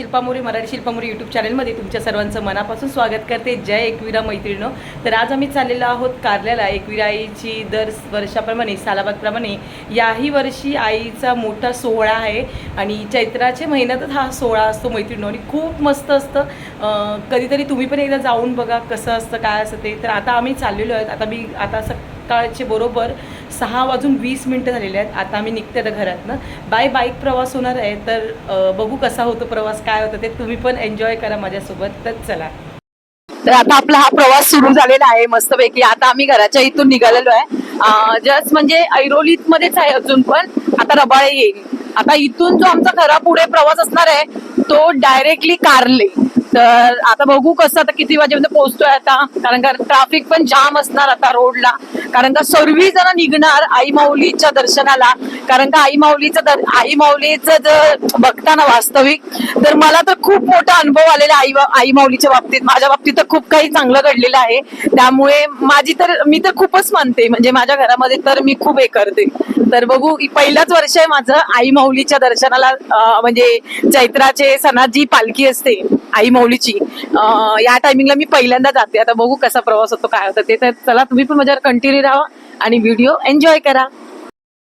Shilpa More Marathi Shilpa More YouTube चॅनलमध्ये तुमच्या सर्वांचं मनापासून स्वागत करते. जय एकविरा मैत्रिणो तर आज आम्ही चाललेलो आहोत कारल्याला एकविरा आईची दर वर्षाप्रमाणे सालाबागप्रमाणे याही वर्षी आईचा मोठा सोहळा आहे. आणि चैत्राच्या महिन्यातच हा सोहळा असतो मैत्रिणो आणि खूप मस्त असतं. कधीतरी तुम्ही पण एकदा जाऊन बघा कसं असतं काय असतं ते. तर आता आम्ही चाललेलो आहोत. आता मी आता सकाळचे बरोबर सहा वाजून वीस मिनटं झालेले आहेत. आता आम्ही निघते आता घरातनं. बाय बाईक प्रवास होणार आहे तर बघू कसा होतो प्रवास काय होतं ते तुम्ही पण एन्जॉय करा माझ्यासोबत. तर चला. तर आता आपला हा प्रवास सुरू झालेला आहे मस्तपैकी. आता आम्ही घराच्या इथून निघालेलो आहे. जस्ट म्हणजे ऐरोलीत मध्येच आहे अजून पण. आता रबाळे येईल. आता इथून जो आमचा खरा पुढे प्रवास असणार आहे तो डायरेक्टली कारले. तर आता बघू कसं आता किती वाजेपर्यंत पोहोचतोय आता. कारण का ट्राफिक पण जाम असणार आता रोडला कारण का सर्व जण निघणार आई माऊलीच्या दर्शनाला. कारण का आई माऊलीचं दर आई माऊलीचं जर बघताना वास्तविक तर मला तर खूप मोठा अनुभव आलेला आई आई माऊलीच्या बाबतीत. माझ्या बाबतीत तर खूप काही चांगलं घडलेलं आहे. त्यामुळे माझी तर मी तर खूपच मानते. म्हणजे माझ्या घरामध्ये तर मी खूप हे करते. तर बघू इ- पहिलंच वर्ष आहे माझं आई माऊलीच्या दर्शनाला म्हणजे चैत्राचे सणात जी पालखी असते. आई माऊलीची. या टायमिंगला मी पहिल्यांदा जाते. आता बघू कसा प्रवास होतो काय होतं ते. तर चला तुम्ही पण माझ्यावर कंटिन्यू राहा आणि व्हिडिओ एन्जॉय करा.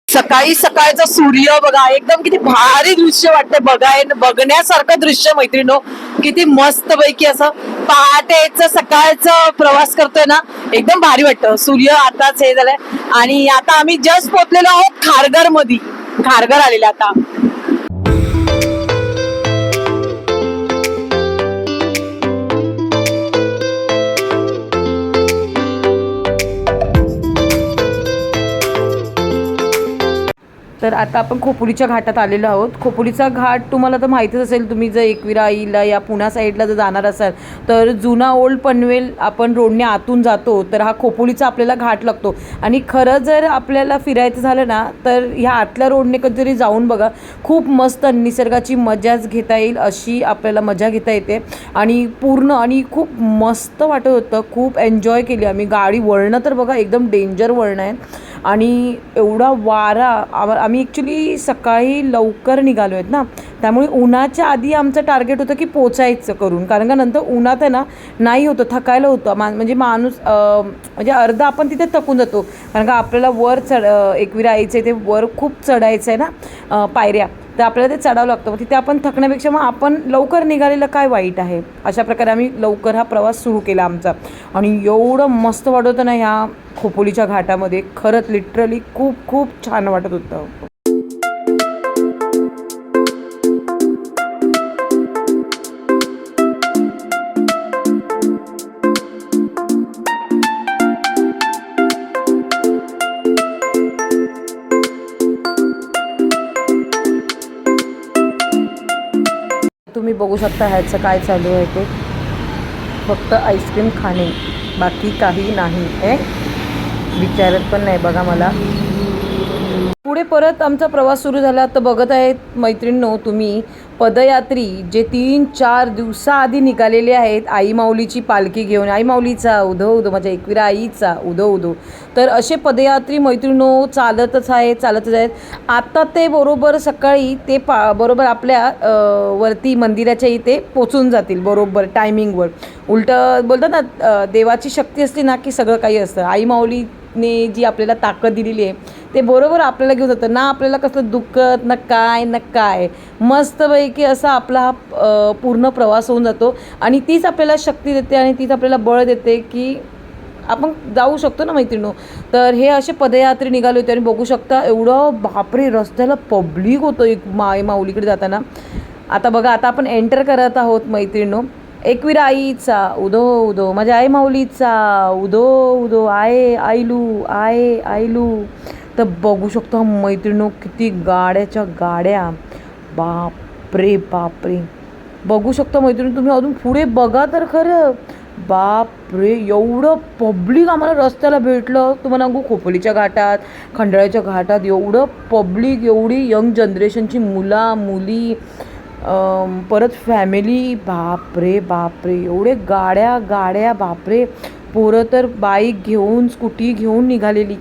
सकाळी सकाळचा सूर्य बघा एकदम किती भारी दृश्य वाटतंय. बघाय बघण्यासारखं दृश्य मैत्रिणो. किती मस्त पैकी असं पहाटेच सकाळचं प्रवास करतोय ना एकदम भारी वाटतं. सूर्य आताच हे झालंय. आणि आता आम्ही जस्ट पोहोचलेलो आहोत खारघरमध्ये खारघर आलेलं आता. तर आता आपण खोपोलीच्या घाटात आलेलो आहोत. खोपोलीचा घाट तुम्हाला तर माहितीच असेल तुम्ही जर एकविरा आईला या पुणा साईडला जर जाणार असाल तर जुना ओल्ड पनवेल आपण रोडने आतून जातो तर हा खोपोलीचा आपल्याला घाट लागतो. आणि खरं जर आपल्याला फिरायचं झालं ना तर ह्या आतल्या रोडने कधीतरी जाऊन बघा खूप मस्त निसर्गाची मजाच घेता येईल अशी आपल्याला मजा घेता येते. आणि पूर्ण आणि खूप मस्त वाटत होतं खूप एन्जॉय केली आम्ही. गाडी वळणं तर बघा एकदम डेंजर वळणं आहे. आणि एवढा वारा आव- आम्ही ॲक्च्युली सकाळी लवकर निघालो आहेत ना. त्यामुळे उन्हाच्या आधी आमचं टार्गेट होतं की पोचायचं करून. कारण का नंतर उन्हात आहे ना नाही होतं थकायला होतं. मा म्हणजे माणूस म्हणजे अर्धा आपण तिथे थकून जातो. कारण का आपल्याला वर चढ एकविरा यायचं आहे ते वर खूप चढायचं आहे ना पायऱ्या. तर आपल्याला ते चढावं लागतं. मग तिथे आपण थकण्यापेक्षा मग आपण लवकर निघालेलं काय वाईट आहे? अशा प्रकारे आम्ही लवकर हा प्रवास सुरू केला आमचा. आणि एवढं मस्त वाटत होतं ना ह्या खोपोलीच्या घाटामध्ये. खरंच लिटरली खूप खूप छान वाटत होतं. तुम्ही बघू शकता ह्याचं काय चालू आहे ते. फक्त आईस्क्रीम खाणे बाकी काही नाही आहे विचारत पण नाही बघा मला. पुढे परत आमचा प्रवास सुरू झाला. तर बघत आहेत मैत्रिणींनो तुम्ही. पदयात्री जे तीन चार दिवसाआधी निघालेले आहेत. आई माऊलीची पालखी घेऊन. आई माऊलीचा उधो उधो माझ्या एकविरा आईचा उधो उधो तर असे पदयात्री मैत्रिणींनो चालतच आहेत चालतच आहेत. आत्ता ते बरोबर सकाळी ते पा बरोबर आपल्या वरती मंदिराच्या इथे पोचून जातील. बरोबर टायमिंगवर उलटं बोलतात ना देवाची शक्ती असली ना की सगळं काही असतं. आई माऊली ने जी आपल्याला ताकद दिलेली आहे ते बरोबर आपल्याला घेऊन जातं. ना आपल्याला कसलं दुखत ना काय ना काय. मस्तपैकी असा आपला हा पूर्ण प्रवास होऊन जातो. आणि तीच आपल्याला शक्ती देते आणि तीच आपल्याला बळ देते की आपण जाऊ शकतो ना मैत्रिणो तर हे असे पदयात्री निघाले होते आणि बघू शकता एवढं बापरे रस्त्याला पब्लिक होतं एक माय माऊलीकडे जाताना. आता बघा आता आपण एंटर करत आहोत मैत्रिणो एकवीर आईचा उदो उदो माझ्या आई माऊलीचा उदो उदो आये आईलू आये आईलू. तर बघू शकतो मैत्रिणो किती गाड्याच्या गाड्या. बापरे बापरे. बघू शकता मैत्रिणी तुम्ही अजून पुढे बघा तर खरं. बापरे एवढं पब्लिक आम्हाला रस्त्याला भेटलं. तुम्हाला सांगू खोपोलीच्या घाटात खंडाळ्याच्या घाटात एवढं पब्लिक एवढी यंग जनरेशनची मुला मुली परत फॅमिली बापरे बापरे एवढे गाड्या गाड्या बापरे. पोरं तर बाईक घेऊन स्कूटी घेऊन निघालेली.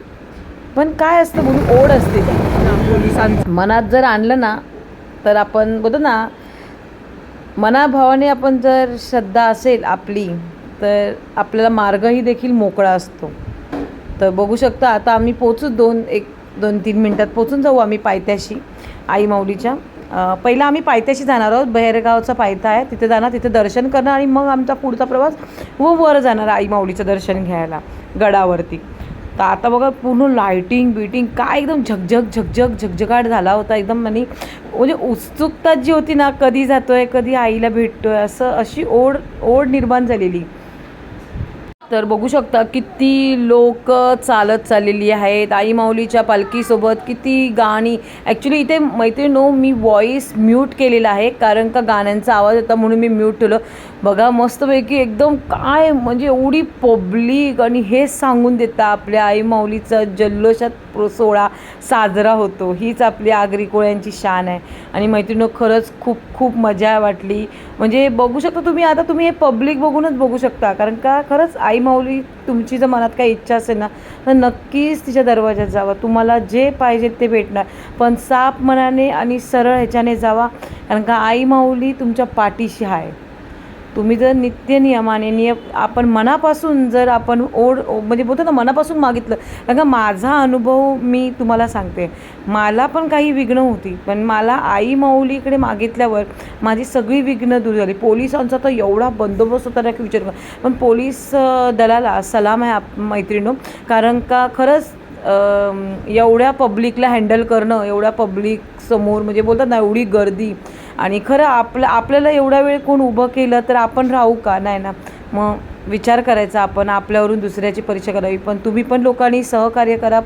पण काय असतं म्हणून ओढ असते पोलिसांचं. मनात जर आणलं ना तर आपण बोलतो ना मनाभावाने आपण जर श्रद्धा असेल आपली तर आपल्याला मार्गही देखील मोकळा असतो. तर बघू शकता आता आम्ही पोचू दोन एक दोन तीन मिनटात पोचून जाऊ आम्ही पायथ्याशी आई माऊलीच्या. पहिला आम्ही पायथ्याशी जाणार आहोत. बहेरगावचा पायथा आहे. तिथे जाणार तिथे दर्शन करणार आणि मग आमचा पुढचा प्रवास व वर जाणार आई माऊलीचं दर्शन घ्यायला गडावरती. तर आता बघा पूर्ण लायटिंग बिटिंग काय एकदम झगझग झगझग झगझगाट झाला होता. एकदम आणि म्हणजे उत्सुकता जी होती ना कधी जातो आहे कधी आईला भेटतो आहे असं अशी ओढ ओढ निर्माण झालेली. तर बघू शकता किती लोक चालत चाललेली आहेत. आई माऊलीच्या पालखीसोबत किती गाणी. ॲक्च्युली इथे मैत्रिणो मी व्हॉईस म्यूट केलेला आहे कारण का गाण्यांचा आवाज होता म्हणून मी म्यूट ठेवलं. बघा मस्तपैकी एकदम काय म्हणजे एवढी पब्लिक आणि हेच सांगून देता आपल्या आई माऊलीचा जल्लोषात सोहळा साजरा होतो. हीच आपली आगरी कोळ्यांची शान आहे. आणि मैत्रिणो खरंच खूप खूप मजा वाटली. म्हणजे बघू शकता तुम्ही आता तुम्ही हे पब्लिक बघूनच बघू शकता. कारण का खरंच आई आई माऊली तुमची जर मनात काही इच्छा असेल ना तर नक्कीच तिच्या दरवाज्यात जावा. तुम्हाला जे पाहिजे ते भेटणार. पण साफ मनाने आणि सरळ ह्याच्याने जावा कारण का आई माऊली तुमच्या पाठीशी आहे तुम्ही जर नित्य नियमाने निय आपण मनापासून जर आपण ओढ ओ- म्हणजे बोलतो ना मनापासून मागितलं. कारण का माझा अनुभव मी तुम्हाला सांगते. मला पण काही विघ्न होती. पण मला आई माऊलीकडे मागितल्यावर माझी सगळी विघ्न दूर झाली. पोलिसांचा तर एवढा बंदोबस्त होता विचार पण पोलीस दलाला सलाम आहे आप मैत्रिणो. कारण का खरंच एवढ्या पब्लिकला हँडल करणं एवढ्या पब्लिक समोर म्हणजे बोलतात ना एवढी गर्दी. आणि खरं आपलं आपल्याला एवढा वेळ कोण उभं केलं तर आपण राहू का? नाही ना. मग विचार करायचा आपण आपल्यावरून दुसऱ्याची परीक्षा करावी. पण तुम्ही पण लोकांनी सहकार्य करा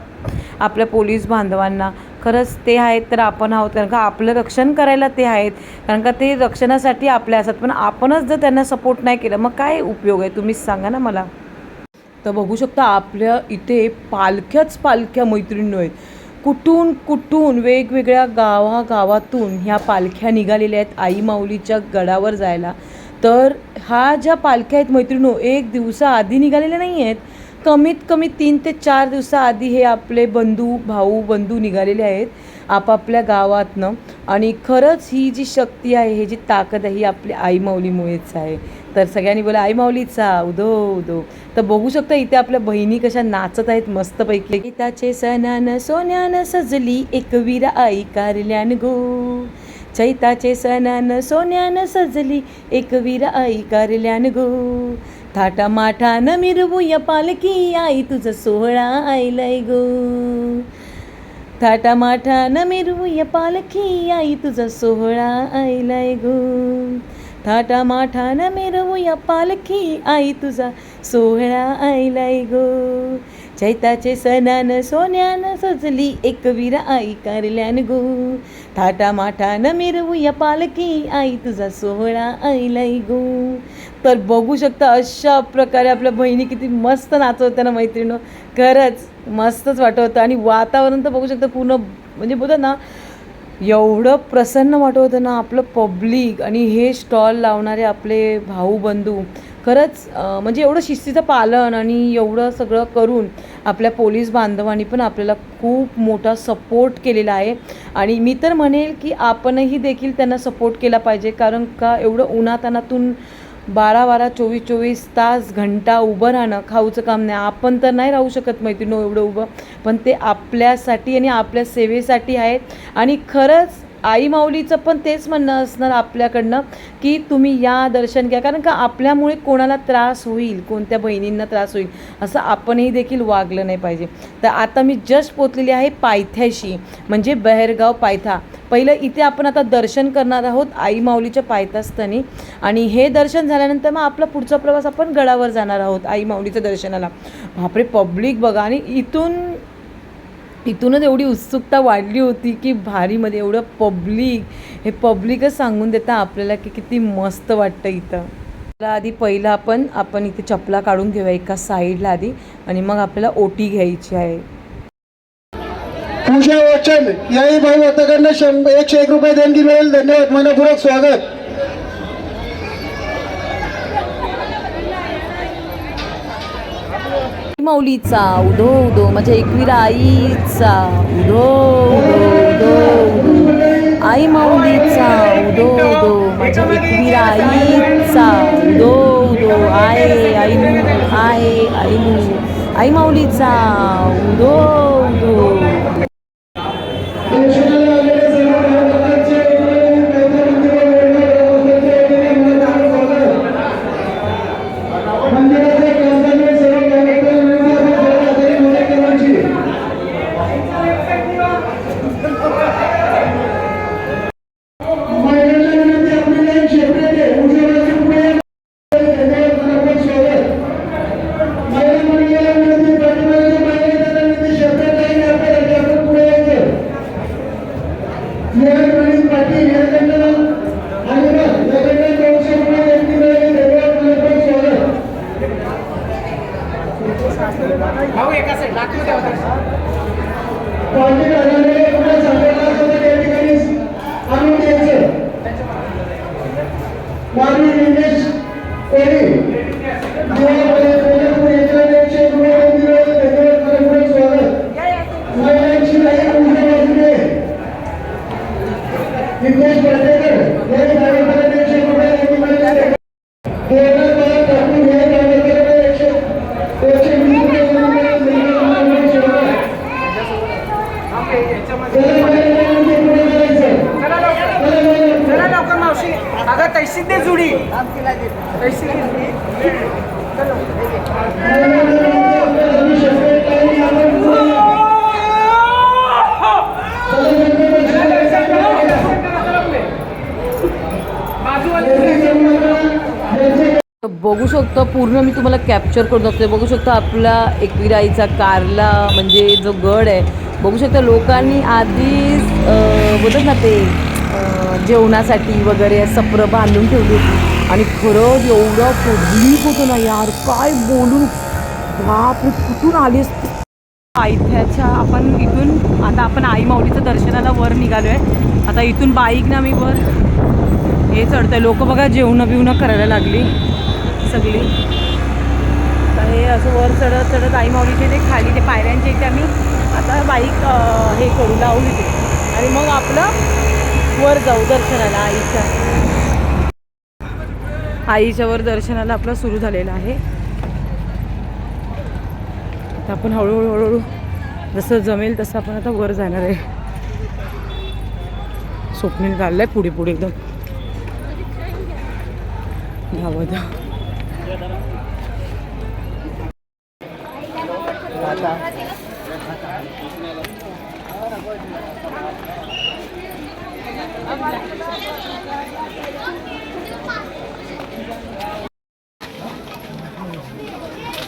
आपल्या पोलीस बांधवांना. खरंच ते आहेत तर आपण आहोत. कारण का आपलं रक्षण करायला ते आहेत. कारण का ते रक्षणासाठी आपल्या असतात. पण आपणच जर त्यांना सपोर्ट नाही केलं मग काय उपयोग आहे? तुम्हीच सांगा ना मला. तर बघू शकता आपल्या इथे पालख्याच पालख्या मैत्रिणी आहेत. कुठून कुठून वेगवेगळ्या गावागावातून ह्या पालख्या निघालेल्या आहेत आई माऊलीच्या गडावर जायला. तर ह्या ज्या पालख्या आहेत मैत्रिणो एक दिवसाआधी निघालेल्या नाही आहेत कमीत कमी तीन ते चार दिवसाआधी हे आपले बंधू भाऊ बंधू निघालेले आहेत आपापल्या गावातनं. आणि खरंच ही जी शक्ती आहे ही जी ताकद आहे ही आपल्या आई माऊलीमुळेच आहे. तर सगळ्यांनी बोला आई माऊलीचा उदो उदो. तर बघू शकता इथे आपल्या बहिणी कशा नाचत आहेत मस्तपैकी. गीताचे सणान सोन्यान सजली एक वीर आई कारल्यान गो. चैताचे सणान सोन्यान सजली एक वीर आई कारल्यान गो. थाटा माठान मिरवूया पालखी आई तुझं सोहळा आईलाय गो. थाटा माठान मिरवूया पालखी आई तुझा सोहळा आईलाय गो. थाटा माठान मिरवूया पालखी आई तुझा. सोहळा आईलाय गो. चैताचे सणान सोन्यान सजली एक वीरा आई कारल्यान गो. थाटा मिरवू मिरवूया पालखी आई तुझा सोहळा आईलाय गो. तर बघू शकता अशा प्रकारे आपल्या बहिणी किती मस्त नाचवत्या ना मैत्रिणी खरंच मस्तच वाटत होतं आणि वातावरण तर बघू शकता पूर्ण म्हणजे बोलतात ना एवढं प्रसन्न वाटत होतं ना आपलं पब्लिक आणि हे स्टॉल लावणारे आपले भाऊ बंधू. खरंच म्हणजे एवढं शिस्तीचं पालन आणि एवढं सगळं करून आपल्या पोलीस बांधवांनी पण आपल्याला खूप मोठा सपोर्ट केलेला आहे. आणि मी तर म्हणेल की आपणही देखील त्यांना सपोर्ट केला पाहिजे. कारण का एवढं उन्हातानातून बारा बारा चोवीस चोवीस तास घंटा उभं राहणं खाऊचं काम नाही. आपण तर नाही राहू शकत मैत्रिणी एवढं उभं. पण ते आपल्यासाठी आणि आपल्या सेवेसाठी आहेत. आणि खरंच आई माऊलीचं पण तेच म्हणणं असणार आपल्याकडनं की तुम्ही या दर्शन घ्या. कारण का आपल्यामुळे कोणाला त्रास होईल कोणत्या बहिणींना त्रास होईल असं आपणही देखील वागलं नाही पाहिजे. तर आता मी जस्ट पोचलेली आहे पायथ्याशी म्हणजे बहेरगाव पायथा. पहिलं इथे आपण आता दर्शन करणार आहोत आई माऊलीच्या पायथास्थानी आणि हे दर्शन झाल्यानंतर मग आपला पुढचा प्रवास आपण गडावर जाणार आहोत आई माऊलीच्या दर्शनाला. बापरे पब्लिक बघा. आणि इथून इथूनच एवढी उत्सुकता वाढली होती की भारीमध्ये एवढं पब्लिक हे पब्लिकच सांगून देता आपल्याला की किती मस्त वाटतं इथं. तर आधी पहिलं आपण आपण इथे चपला काढून घेऊया एका साईडला आधी आणि मग आपल्याला ओटी घ्यायची आहे. पूजा वचन याही भाई होताकडनं शंभर एकशे एक रुपये देणगी मिळेल. धन्यवाद मनपूर्वक स्वागत. माऊलीचा उधो उधो म्हणजे माझ्या एकवीरा आईचा उधो उधो उधो आई माऊलीचा उदो उदो माझ्या म्हणजे एकवीरा आईचा उदो उदो आय आईनू आय आईनू. आई माऊलीचा उदो मानवी निमेश कोळी बघू शकतो पूर्ण मी तुम्हाला कॅप्चर करून दाखवते बघू शकतो आपला एकविराईचा कारला म्हणजे जो गड आहे बघू शकता लोकांनी आधीच बोलत ना ते जेवणासाठी वगैरे सप्रं बांधून ठेवली होती. आणि खरंच एवढं पब्लिक होतं ना यार काय बोलून? बाप कुठून आलीस पायथ्याच्या आपण इथून आता आपण आई माऊलीचं दर्शनाला वर निघालो आहे आता इथून बाईक ना मी वर. हे चढतंय. लोक बघा जेवणं बिवणं करायला लागली. सगळी. तर हे असं वर चढत चढत आई माऊलीचे ते खाली ते पायऱ्यांचे इथे आम्ही आता बाईक हे करू लावू इथे. आणि मग आपलं वर जाऊ दर्शनाला आईच्या. आईच्या वर दर्शनाला आपलं सुरू झालेलं आहे. आता आपण हळूहळू हळूहळू जसं जमेल तसं आपण आता वर जाणार आहे. स्वप्नील चाललंय पुढे पुढे एकदम. धावत.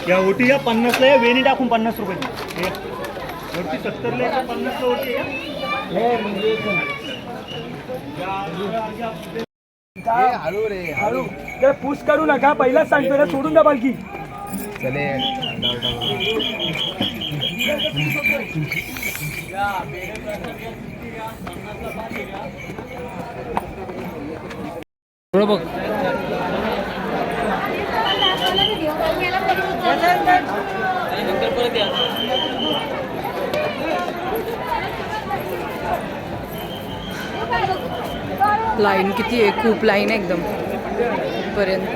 या ओटी या पन्नासला या वेणी टाकून पन्नास रुपये. वरती सत्तरला या पन्नासला ओटी या. हळू ते पुश करू नका. पहिलाच सांगतो ना सोडून द्या पालखी बघ. लाईन किती आहे? खूप लाईन आहे एकदम. पर्यंत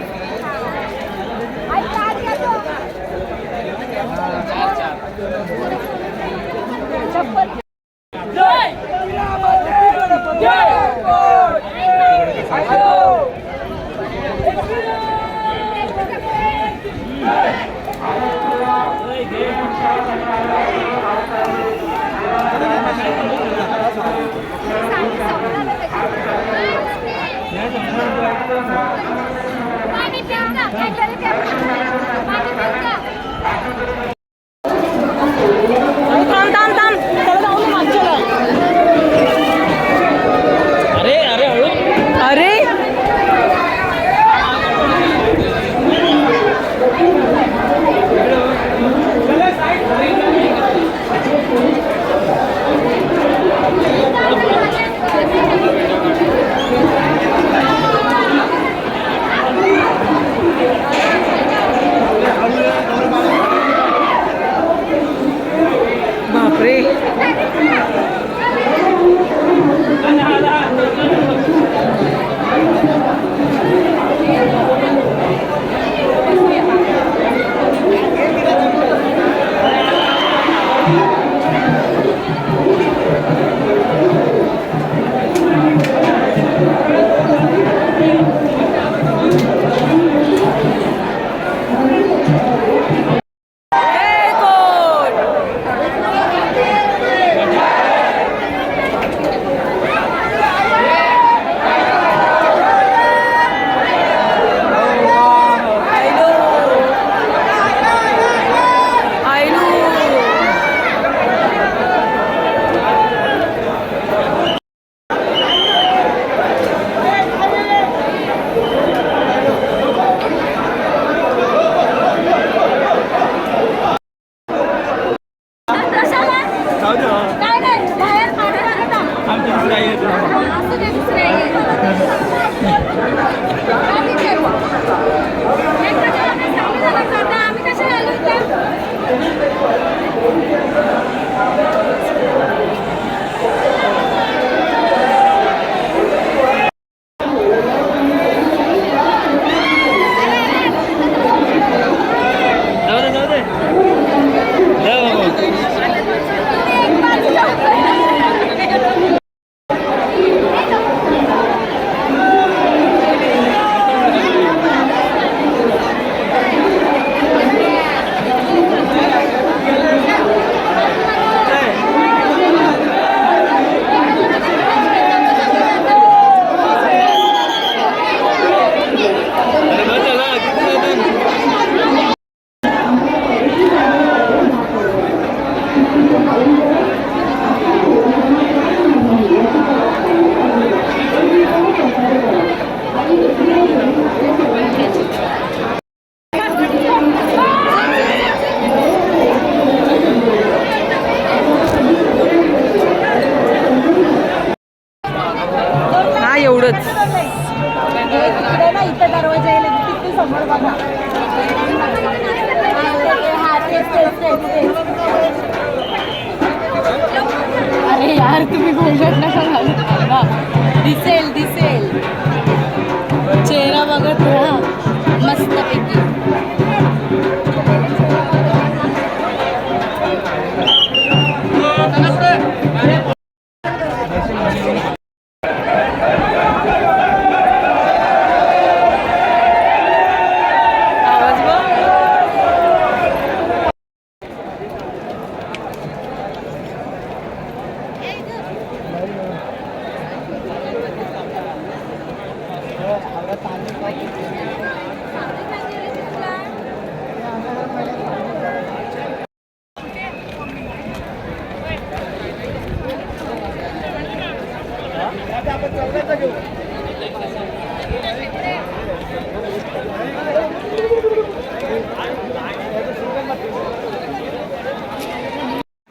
एवढंच. अरे यार तुम्ही घोषट नका घालू दिसेल दिसेल. चेहरा बघत राहा. मस्त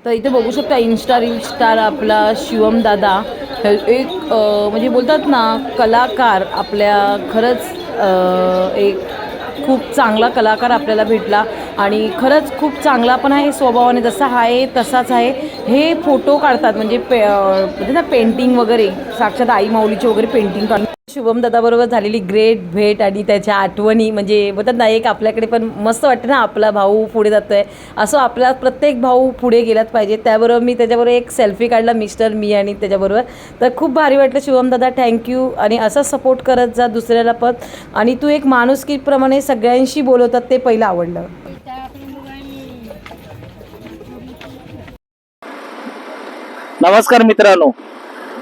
तर इथे बघू शकता इन्स्टा रील स्टार आपला शिवम दादा. हे एक म्हणजे बोलतात ना कलाकार आपल्या खरंच एक खूप चांगला कलाकार आपल्याला भेटला आणि खरंच खूप चांगला पण आहे स्वभावाने जसा आहे तसाच आहे. हे फोटो काढतात म्हणजे पे म्हणजे ना पेंटिंग वगैरे साक्षात आई माऊलीचे वगैरे पेंटिंग काढतात शुभम दादाबरोबर झालेली ग्रेट भेट आणि त्याच्या आठवणी म्हणजे बोलतात ना एक आपल्याकडे पण मस्त वाटतं ना आपला भाऊ पुढे जातोय. असं आपला प्रत्येक भाऊ पुढे गेलाच पाहिजे. त्याबरोबर मी त्याच्याबरोबर एक सेल्फी काढला मिस्टर मी आणि त्याच्याबरोबर. तर खूप भारी वाटलं शुभम दादा थँक्यू आणि असा सपोर्ट करत जा दुसऱ्याला पण. आणि तू एक माणुसकीप्रमाणे सगळ्यांशी बोलवतात ते पहिलं आवडलं. नमस्कार मित्रांनो.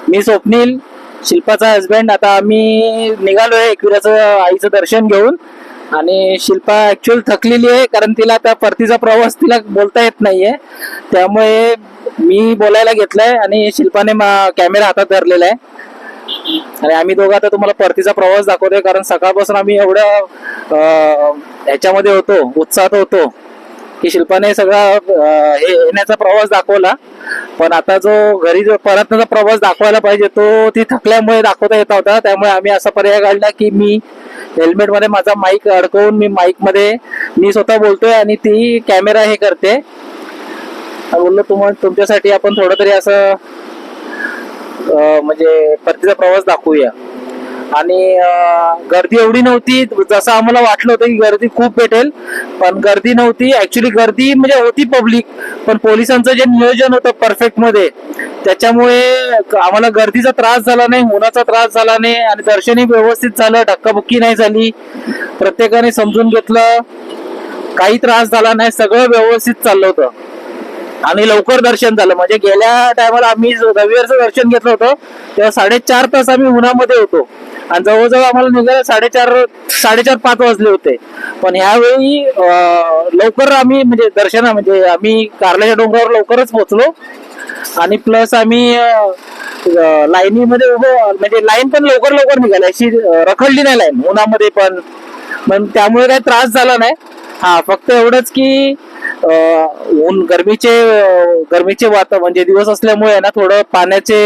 मी स्वप्नील शिल्पाचा हजबंड आता आम्ही निघालोय एकविराचं आईचं दर्शन घेऊन. आणि शिल्पा ऍक्च्युअल थकलेली आहे कारण तिला त्या परतीचा प्रवास तिला बोलता येत नाहीये. त्यामुळे मी बोलायला घेतलंय आणि शिल्पाने कॅमेरा हातात धरलेला आहे. आणि आम्ही दोघं आता तुम्हाला परतीचा प्रवास दाखवतोय कारण सकाळपासून आम्ही एवढ्या ह्याच्यामध्ये होतो उत्साहात होतो. की शिल्पाने सगळा हे येण्याचा प्रवास दाखवला. पण आता जो घरी जो परतण्याचा प्रवास दाखवायला पाहिजे तो ती थकल्यामुळे दाखवता येत होता त्यामुळे आम्ही असा पर्याय काढला की मी हेल्मेटमध्ये माझा माईक अडकवून मी माईकमध्ये मी स्वतः बोलतोय आणि ती कॅमेरा हे करते. बोललो तुम्हाला तुमच्यासाठी आपण थोडं तरी असं म्हणजे परतीचा प्रवास दाखवूया. आणि गर्दी एवढी नव्हती. जसं आम्हाला वाटलं होतं की गर्दी खूप भेटेल पण गर्दी नव्हती. ऍक्च्युली गर्दी म्हणजे होती पब्लिक पण पोलिसांचं जे नियोजन होतं परफेक्टमध्ये त्याच्यामुळे आम्हाला गर्दीचा त्रास झाला नाही उन्हाचा त्रास झाला नाही आणि दर्शनही व्यवस्थित झालं धक्काबुक्की नाही झाली. प्रत्येकाने समजून घेतलं काही त्रास झाला नाही सगळं व्यवस्थित चाललं होतं. आणि लवकर दर्शन झालं. म्हणजे गेल्या टायमाला आम्ही रविवारचं दर्शन घेतलं होतं तेव्हा साडेचार तास आम्ही उन्हामध्ये होतो. आणि जवळजवळ आम्हाला निघायला साडेचार साडेचार पाच वाजले होते. पण ह्यावेळी लवकर आम्ही म्हणजे दर्शना म्हणजे आम्ही कारल्याच्या डोंगरावर लवकरच पोहोचलो. आणि प्लस आम्ही लाईनीमध्ये उभं म्हणजे लाईन पण लवकर लवकर निघाली. अशी रखडली नाही लाईन. उन्हामध्ये पण. पण त्यामुळे काही त्रास झाला नाही. हा फक्त एवढंच की ऊन गरमीचे गरमीचे वाता म्हणजे दिवस असल्यामुळे ना थोडं पाण्याचे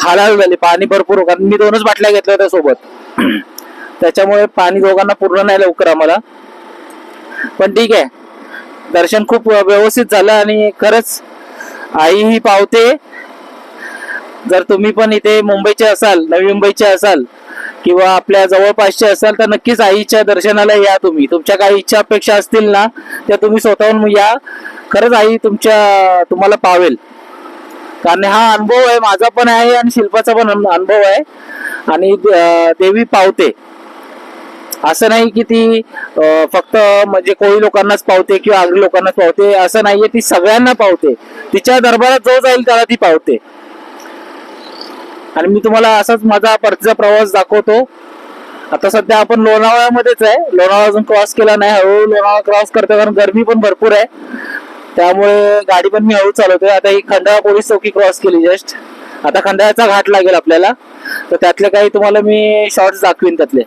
हालहाल झाले पाणी भरपूर कारण मी दोनच बाटल्या घेतल्या होत्या सोबत. त्याच्यामुळे पाणी दोघांना पूर्ण नाही लवकर आम्हाला. पण ठीक आहे. दर्शन खूप व्यवस्थित झालं आणि खरंच आई ही पावते. जर तुम्ही पण इथे मुंबईचे असाल नवी मुंबईचे असाल किंवा आपल्या जवळपासचे असाल तर नक्कीच आईच्या दर्शनाला या तुम्ही. तुमच्या काही इच्छा अपेक्षा असतील ना त्या तुम्ही स्वतःहून या. खरंच आई तुमच्या तुम्हाला पावेल. कारण हा अनुभव आहे माझा पण आहे आणि शिल्पाचा पण अनुभव आहे. आणि देवी पावते. असं नाही की ती फक्त म्हणजे कोळी लोकांनाच पावते किंवा आगरी लोकांनाच पावते. असं नाहीये ती सगळ्यांना पावते. तिच्या दरबारात जो जाईल त्याला ती पावते. आणि मी तुम्हाला असाच माझा परतीचा प्रवास दाखवतो. आता सध्या आपण लोणावळ्यामध्येच आहे. लोणावळा अजून क्रॉस केला नाही. हळूहळू लोणावळा क्रॉस करतो कारण गर्मी पण भरपूर आहे. त्यामुळे गाडी पण मी हळू चालवतोय. आता ही खंडाळा पोलीस चौकी क्रॉस केली जस्ट आता खंडाळ्याचा घाट लागेल आपल्याला. तर त्यातले काही तुम्हाला मी शॉर्ट्स दाखवीन त्यातले.